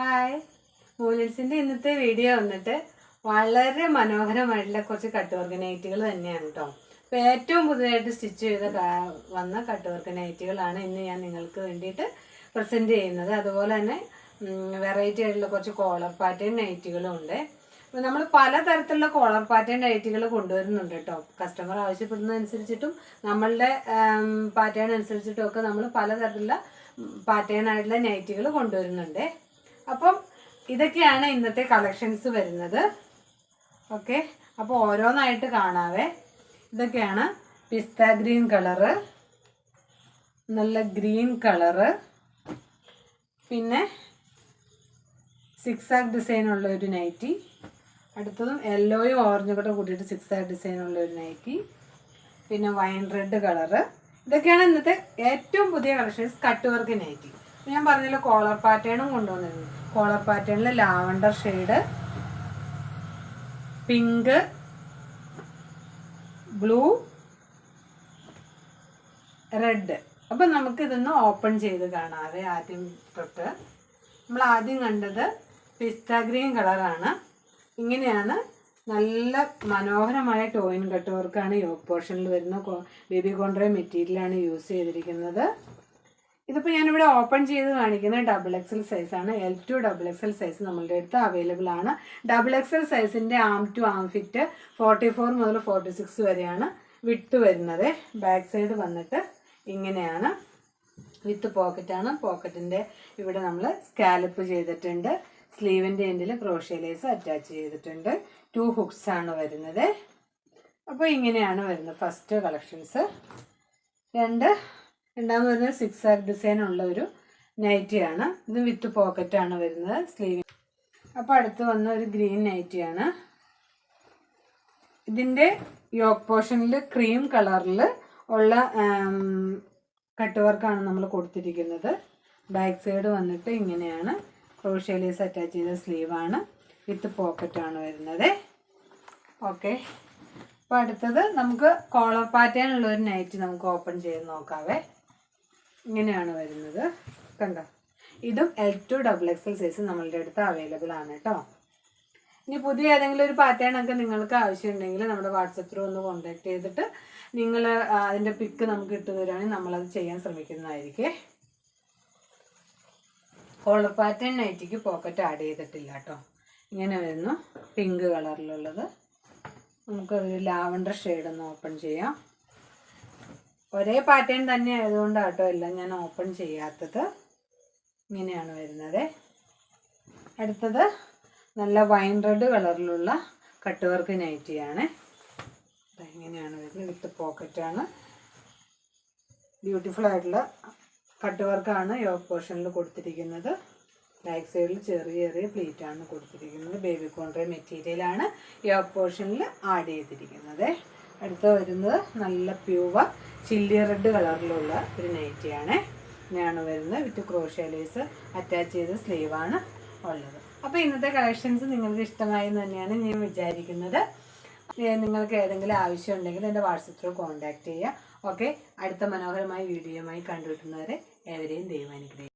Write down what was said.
Hi. മൂലിൻസിന്റെ ഇന്നത്തെ video വന്നിട്ട് വളരെ മനോഹരമായിട്ടുള്ള കുറച്ച് കട്ട് വർക്ക് നൈറ്റുകൾ തന്നെയാണ് കേട്ടോ അപ്പോൾ ഏറ്റവും പുതുതായിട്ട് സ്റ്റിച്ച് ചെയ്ത വന്ന കട്ട് വർക്ക് നൈറ്റുകളാണ് ഇന്ന് ഞാൻ നിങ്ങൾക്ക് വേണ്ടിയിട്ട് പ്രസന്റ് ചെയ്യുന്നത്. അതുപോലെ തന്നെ വെറൈറ്റി ആയിട്ടുള്ള കുറച്ച് കോളർ പാറ്റേൺ നൈറ്റുകളും ഉണ്ട്. അപ്പോൾ നമ്മൾ പലതരത്തിലുള്ള കോളർ പാറ്റേൺ നൈറ്റുകൾ കൊണ്ടുവരുന്നുണ്ട് കേട്ടോ കസ്റ്റമർ ആവശ്യപ്പെടുന്നതനുസരിച്ചിട്ടും നമ്മളുടെ പാറ്റേൺ അനുസരിച്ചിട്ടും ഒക്കെ നമ്മൾ പലതരത്തിലുള്ള പാറ്റേൺ ആയിട്ടുള്ള നൈറ്റുകൾ കൊണ്ടുവരുന്നുണ്ട്. അപ്പം ഇതൊക്കെയാണ് ഇന്നത്തെ കളക്ഷൻസ് വരുന്നത്. ഓക്കെ അപ്പോൾ ഓരോന്നായിട്ട് കാണാവേ. ഇതൊക്കെയാണ് പിസ്ത ഗ്രീൻ കളറ് നല്ല ഗ്രീൻ കളറ് പിന്നെ സിക്സ് ഡിസൈൻ ഉള്ള ഒരു നൈറ്റി അടുത്തതും യെല്ലോയും ഓറഞ്ചും കൂടെ കൂട്ടിയിട്ട് സിക്സ് ആക്ക് ഡിസൈൻ ഉള്ള ഒരു നൈറ്റി പിന്നെ വൈൻ റെഡ് കളറ്. ഇതൊക്കെയാണ് ഇന്നത്തെ ഏറ്റവും പുതിയ കളക്ഷൻസ് കട്ട് വർക്ക് നൈറ്റി. ഞാൻ പറഞ്ഞല്ലോ കോളർ പാറ്റേണും കൊണ്ടുവന്നിരുന്നു. കോളർ പാറ്റേണിൽ lavender shade pink blue red അപ്പം നമുക്ക് ഇതൊന്ന് ഓപ്പൺ ചെയ്ത് കാണാവേ ആദ്യം തൊട്ട്. നമ്മൾ ആദ്യം കണ്ടത് പിസ്ത ഗ്രീൻ കളറാണ് ഇങ്ങനെയാണ് നല്ല മനോഹരമായ ടോയിൻ കട്ട് വർക്കാണ് യോക്ക് പോർഷനിൽ വരുന്ന ബേബി കോൺട്രേ മെറ്റീരിയലാണ് യൂസ് ചെയ്തിരിക്കുന്നത്. ഇതിപ്പോൾ ഞാനിവിടെ ഓപ്പൺ ചെയ്ത് കാണിക്കുന്നത് ഡബിൾ എക്സൽ സൈസാണ് L to double XL size നമ്മളുടെ അടുത്ത് അവൈലബിൾ ആണ്. Double XL സൈസിന്റെ arm to arm fit forty four മുതൽ ഫോർട്ടി സിക്സ് വരെയാണ് വിട്ട് വരുന്നത്. ബാക്ക് സൈഡ് വന്നിട്ട് ഇങ്ങനെയാണ്. വിത്ത് പോക്കറ്റാണ് പോക്കറ്റിന്റെ ഇവിടെ നമ്മൾ സ്കാലപ്പ് ചെയ്തിട്ടുണ്ട്. സ്ലീവിന്റെ എൻഡിൽ ക്രോഷ്യ ലേസ് അറ്റാച്ച് ചെയ്തിട്ടുണ്ട്. ടു ഹുക്സ് ആണ് വരുന്നത്. അപ്പോൾ ഇങ്ങനെയാണ് വരുന്നത് ഫസ്റ്റ് കളക്ഷൻസ് രണ്ട് രണ്ടാമത് വരുന്നത് സിക്സ് ആക്ക് ഡിസൈൻ ഉള്ള ഒരു നൈറ്റിയാണ്. ഇത് വിത്ത് പോക്കറ്റാണ് വരുന്നത് സ്ലീവ് അപ്പോൾ അടുത്ത് വന്ന ഒരു ഗ്രീൻ നൈറ്റിയാണ്. ഇതിന്റെ യോക്ക് പോർഷനിൽ ക്രീം കളറിൽ ഉള്ള കട്ട് വർക്കാണ് നമ്മൾ കൊടുത്തിരിക്കുന്നത്. ബാക്ക് സൈഡ് വന്നിട്ട് ഇങ്ങനെയാണ്. ക്രോഷ്യേലേസ് അറ്റാച്ച് ചെയ്ത സ്ലീവാണ്. വിത്ത് പോക്കറ്റാണ് വരുന്നത്. ഓക്കെ. അപ്പോൾ അടുത്തത് നമുക്ക് കോളർ പാറ്റേൺ ഉള്ള ഒരു നൈറ്റ് നമുക്ക് ഓപ്പൺ ചെയ്ത് നോക്കാവേ. ഇങ്ങനെയാണ് വരുന്നത്. കണ്ടോ? ഇതും L to double XL size നമ്മളുടെ അടുത്ത് അവൈലബിൾ ആണ് കേട്ടോ ഇനി പുതിയ ഏതെങ്കിലും ഒരു പാറ്റേൺ ഒക്കെ നിങ്ങൾക്ക് ആവശ്യമുണ്ടെങ്കിൽ നമ്മുടെ വാട്സപ്പ് ത്രൂ ഒന്ന് കോൺടാക്ട് ചെയ്തിട്ട് നിങ്ങൾ അതിന്റെ പിക്ക് നമുക്ക് ഇട്ട് തരുവാണെങ്കിൽ നമ്മളത് ചെയ്യാൻ ശ്രമിക്കുന്നതായിരിക്കേ. കോളർ പാറ്റേൺ നൈറ്റിക്ക് പോക്കറ്റ് ആഡ് ചെയ്തിട്ടില്ല കേട്ടോ ഇങ്ങനെ വരുന്നു. പിങ്ക് കളറിലുള്ളത് നമുക്ക് ഒരു ലാവണ്ടർ ഷെയ്ഡ് ഒന്ന് ഓപ്പൺ ചെയ്യാം. ഒരേ പാറ്റേൺ തന്നെ ആയതുകൊണ്ടാണ് കേട്ടോ എല്ലാം ഞാൻ ഓപ്പൺ ചെയ്യാത്തത്. ഇങ്ങനെയാണ് വരുന്നത്. അടുത്തത് നല്ല വൈൻ റെഡ് കളറിലുള്ള കട്ട് വർക്ക് നൈറ്റിയാണ് ഇങ്ങനെയാണ് വരുന്നത്. വിത്ത് പോക്കറ്റാണ്. ബ്യൂട്ടിഫുൾ ആയിട്ടുള്ള കട്ട് വർക്കാണ് യോക്ക് പോർഷനിൽ കൊടുത്തിരിക്കുന്നത്. ബാക്ക് സൈഡിൽ ചെറിയ ചെറിയ പ്ലീറ്റ് ആണ് കൊടുത്തിരിക്കുന്നത്. ബേബി കോൺട്രേ മെറ്റീരിയലാണ് യോക്ക് പോർഷനിൽ ആഡ് ചെയ്തിരിക്കുന്നത്. അടുത്ത വരുന്നത് നല്ല പ്യൂവർ ചില്ലി റെഡ് കളറിലുള്ള ഒരു നൈറ്റിയാണ് ഇങ്ങനെയാണ് വരുന്നത്. വിത്ത് ക്രോഷ്യ അറ്റാച്ച് ചെയ്ത സ്ലീവാണ് ഉള്ളത്. അപ്പോൾ ഇന്നത്തെ കളക്ഷൻസ് നിങ്ങൾക്ക് ഇഷ്ടമായെന്ന് തന്നെയാണ് ഞാൻ വിചാരിക്കുന്നത്. നിങ്ങൾക്ക് ഏതെങ്കിലും ആവശ്യം ഉണ്ടെങ്കിൽ എന്റെ വാട്സപ്പ് ത്രൂ കോൺടാക്ട് ചെയ്യുക ഓക്കെ അടുത്ത മനോഹരമായ വീഡിയോയുമായി കണ്ടുകിട്ടുന്നവരെ ഏവരെയും ദൈവം അനുഗ്രഹിക്കും